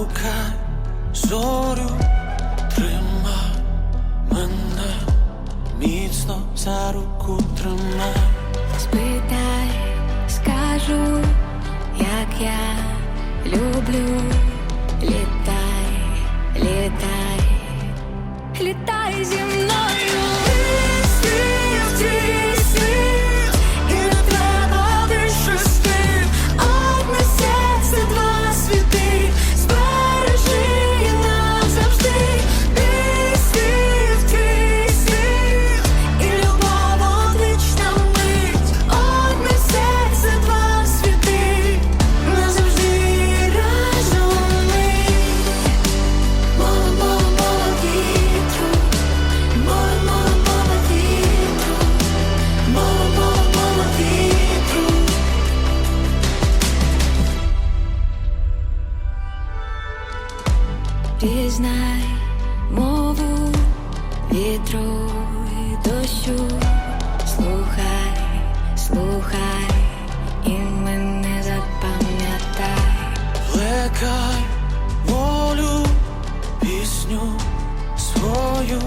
шукай зорю, трима мене, міцно за руку трима. Спитай, скажу, як я люблю. Пізнай мову вітру і дощу, слухай, слухай і мене запам'ятай. Плекай волю, пісню свою